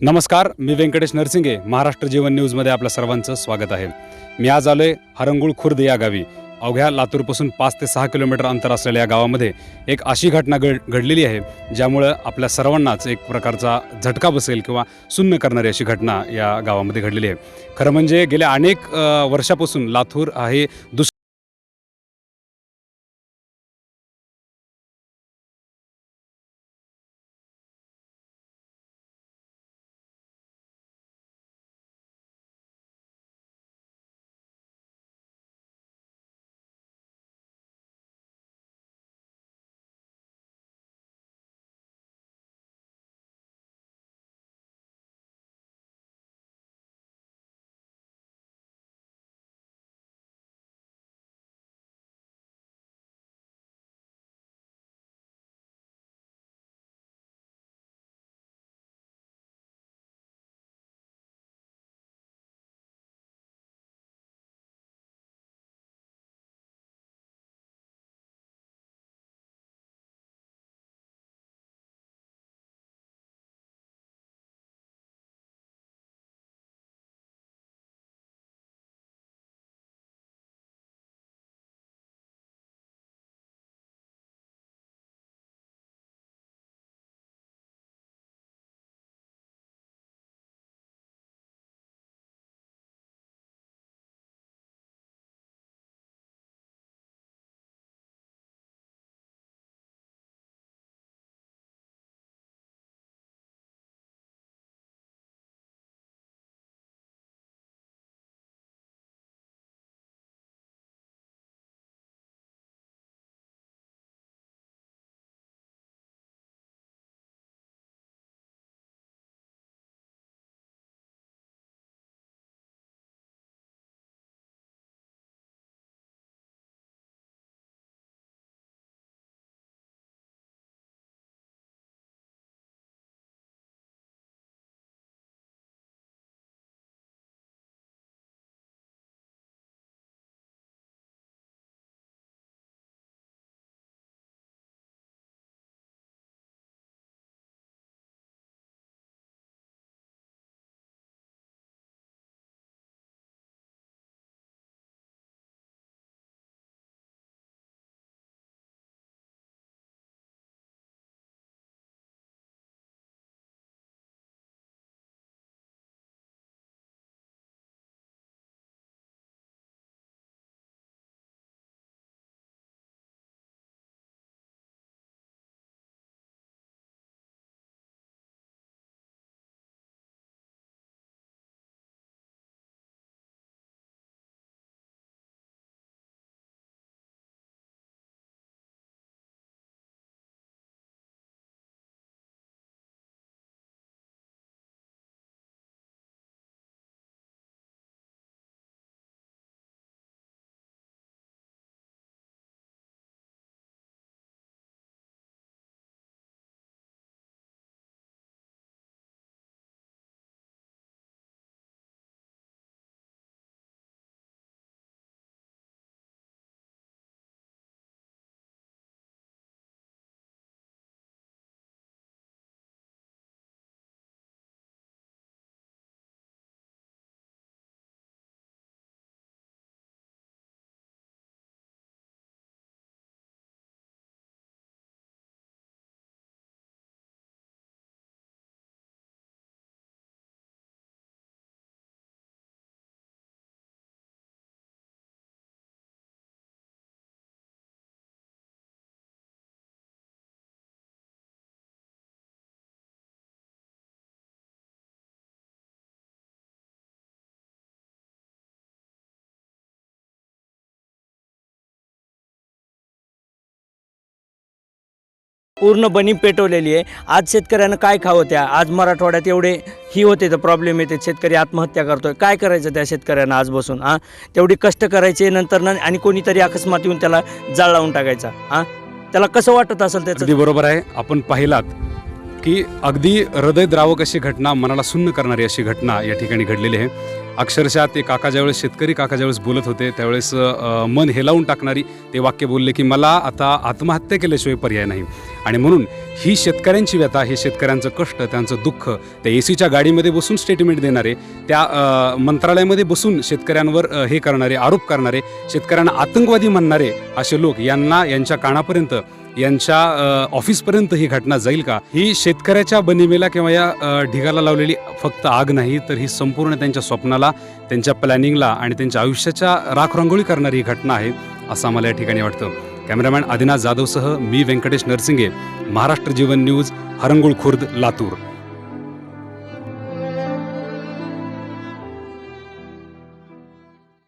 नमस्कार मी व्यंकटेश नरसिंगे महाराष्ट्र जीवन न्यूजमध्ये आपल्या सर्वांचं स्वागत आहे. मी आज आलोय हरंगुळ खुर्द या गावी. अवघ्या लातूरपासून पाच ते सहा किलोमीटर अंतर असलेल्या या गावामध्ये एक अशी घटना घड घडलेली आहे ज्यामुळं आपल्या सर्वांनाच एक प्रकारचा झटका बसेल किंवा सुन्न करणारी अशी घटना या गावामध्ये घडलेली आहे. खरं म्हणजे गेल्या अनेक वर्षापासून लातूर हे दुस पूर्ण बनी पेटवलेली आहे. आज शेतकऱ्यांना काय खावं त्या? आज मराठवाड्यात एवढे ही होते तर प्रॉब्लेम येते. शेतकरी आत्महत्या करतोय. काय करायचं त्या शेतकऱ्यांना आज बसून हां? तेवढी कष्ट करायचे नंतर न आणि कोणीतरी अकस्मात येऊन त्याला जाळ लावून टाकायचा हां? त्याला कसं वाटत असेल त्याचं? बरोबर आहे. आपण पाहिलात की अगदी हृदयद्रावक अशी घटना मनाला सुन्न करणारी अशी घटना या ठिकाणी घडलेली आहे. अक्षरशः ते काका ज्यावेळेस शेतकरी काका ज्यावेळेस बोलत होते त्यावेळेस मन हेलावून टाकणारी ते वाक्य बोलले की मला आता आत्महत्या केल्याशिवाय पर्याय नाही. आणि म्हणून ही शेतकऱ्यांची व्यथा हे शेतकऱ्यांचं कष्ट त्यांचं दुःख त्या ए सीच्या गाडीमध्ये बसून स्टेटमेंट देणारे त्या मंत्रालयामध्ये बसून शेतकऱ्यांवर हे करणारे आरोप करणारे शेतकऱ्यांना आतंकवादी म्हणणारे असे लोक यांना यांच्या कानापर्यंत यांच्या ऑफिसपर्यंत ही घटना जाईल का? ही शेतकऱ्याच्या बनिमेला किंवा या ढिगाला लावलेली फक्त आग नाही तर ही संपूर्ण त्यांच्या स्वप्नाला त्यांच्या प्लॅनिंगला आणि त्यांच्या आयुष्याच्या राखरांगोळी करणारी ही घटना आहे असं आम्हाला या ठिकाणी वाटतं. कॅमेरामॅन आदिनाथ जाधवसह मी व्यंकटेश नरसिंगे महाराष्ट्र जीवन न्यूज हरंगुळ खुर्द लातूर.